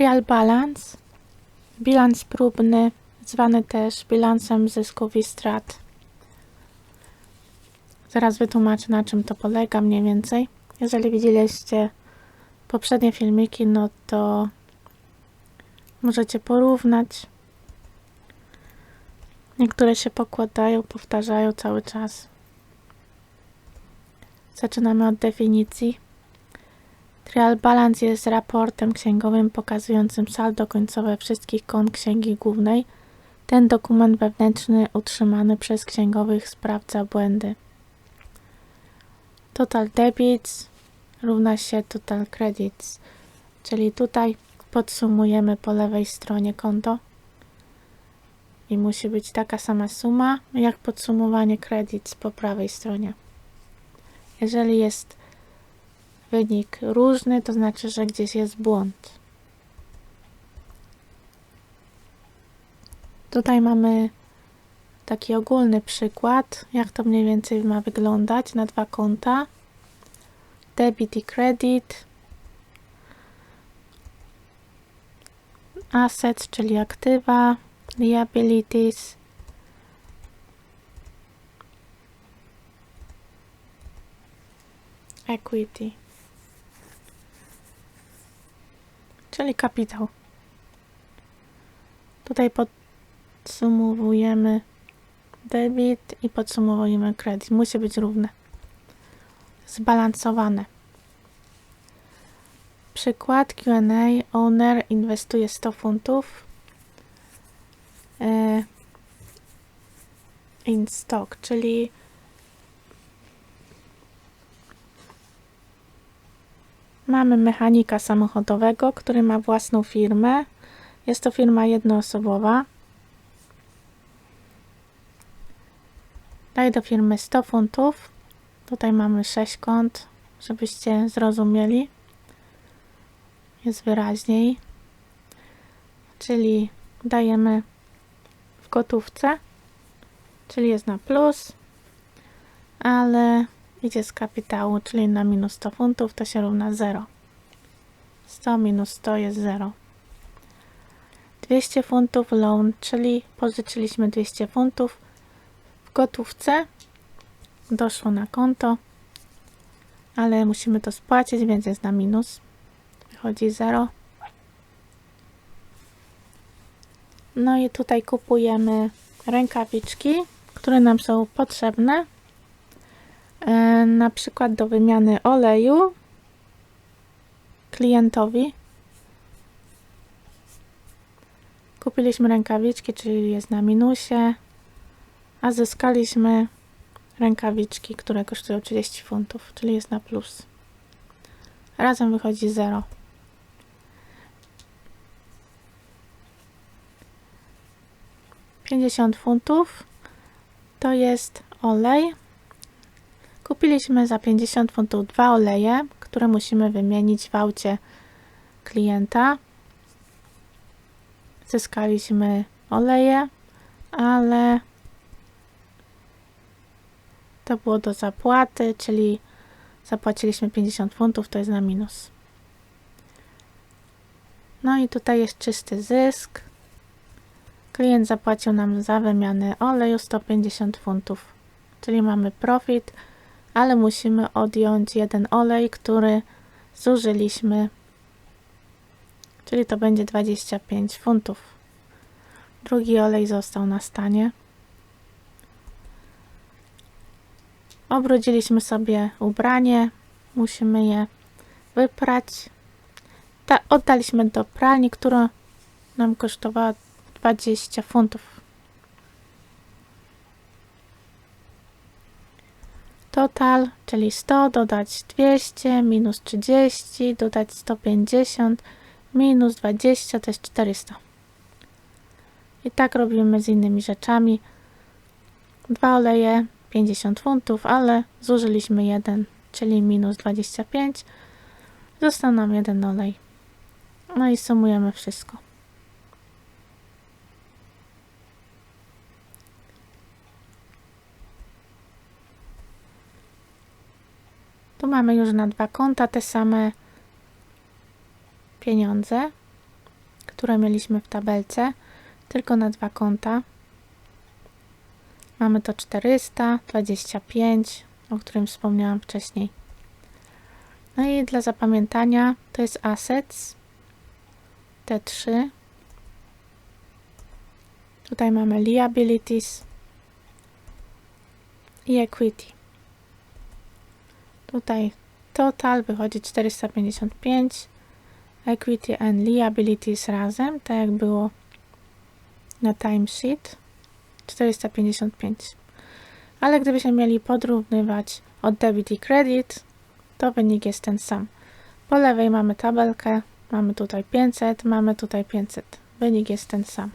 Trial balance, bilans próbny, zwany też bilansem zysków i strat. Zaraz wytłumaczę na czym to polega mniej więcej. Jeżeli widzieliście poprzednie filmiki, no to możecie porównać. Niektóre się pokładają, powtarzają cały czas. Zaczynamy od definicji. Trial Balance jest raportem księgowym pokazującym saldo końcowe wszystkich kont księgi głównej. Ten dokument wewnętrzny utrzymany przez księgowych sprawdza błędy. Total Debits równa się Total Credits, czyli tutaj podsumujemy po lewej stronie konto i musi być taka sama suma jak podsumowanie credits po prawej stronie. Jeżeli jest wynik różny, to znaczy, że gdzieś jest błąd. Tutaj mamy taki ogólny przykład, jak to mniej więcej ma wyglądać na dwa konta. Debit i credit. Assets, czyli aktywa. Liabilities. Equity. Czyli kapitał. Tutaj podsumowujemy debit i podsumowujemy kredyt. Musi być równe. Zbalansowane. Przykład Q&A. Owner inwestuje 100 funtów e, in stock, czyli mamy mechanika samochodowego, który ma własną firmę. Jest to firma jednoosobowa. Daję do firmy 100 funtów. Tutaj mamy 6 kont, żebyście zrozumieli. Jest wyraźniej. Czyli dajemy w gotówce, czyli jest na plus, ale idzie z kapitału, czyli na minus 100 funtów, to się równa 0. 100 minus 100 jest 0. 200 funtów loan, czyli pożyczyliśmy 200 funtów w gotówce. Doszło na konto, ale musimy to spłacić, więc jest na minus. Wychodzi 0. No i tutaj kupujemy rękawiczki, które nam są potrzebne. E, na przykład do wymiany oleju klientowi. Kupiliśmy rękawiczki, czyli jest na minusie, a zyskaliśmy rękawiczki, które kosztują 30 funtów, czyli jest na plus. Razem wychodzi 0. Pięćdziesiąt funtów to jest olej. Kupiliśmy za 50 funtów dwa oleje, które musimy wymienić w aucie klienta. Zyskaliśmy oleje, ale to było do zapłaty, czyli zapłaciliśmy 50 funtów, to jest na minus. No i tutaj jest czysty zysk. Klient zapłacił nam za wymianę oleju 150 funtów, czyli mamy profit, ale musimy odjąć jeden olej, który zużyliśmy, czyli to będzie 25 funtów. Drugi olej został na stanie. Obrodziliśmy sobie ubranie, musimy je wyprać. Ta, oddaliśmy do pralni, która nam kosztowała 20 funtów. Total, czyli 100, dodać 200, minus 30, dodać 150, minus 20 to jest 400. I tak robimy z innymi rzeczami. Dwa oleje 50 funtów, ale zużyliśmy jeden, czyli minus 25. Został nam jeden olej. No i sumujemy wszystko. Tu mamy już na dwa konta te same pieniądze. które mieliśmy w tabelce, tylko na dwa konta. Mamy to 425, o którym wspomniałam wcześniej. No i dla zapamiętania to jest assets, te trzy. Tutaj mamy liabilities i equity. Tutaj total wychodzi 455, equity and liabilities razem, tak jak było na timesheet 455. Ale gdybyśmy mieli podrównywać od debit i credit, to wynik jest ten sam. Po lewej mamy tabelkę, mamy tutaj 500, mamy tutaj 500. Wynik jest ten sam.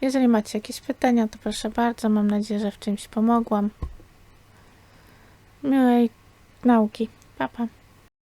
Jeżeli macie jakieś pytania, to proszę bardzo. Mam nadzieję, że w czymś pomogłam. Miłej nauki. Pa, pa.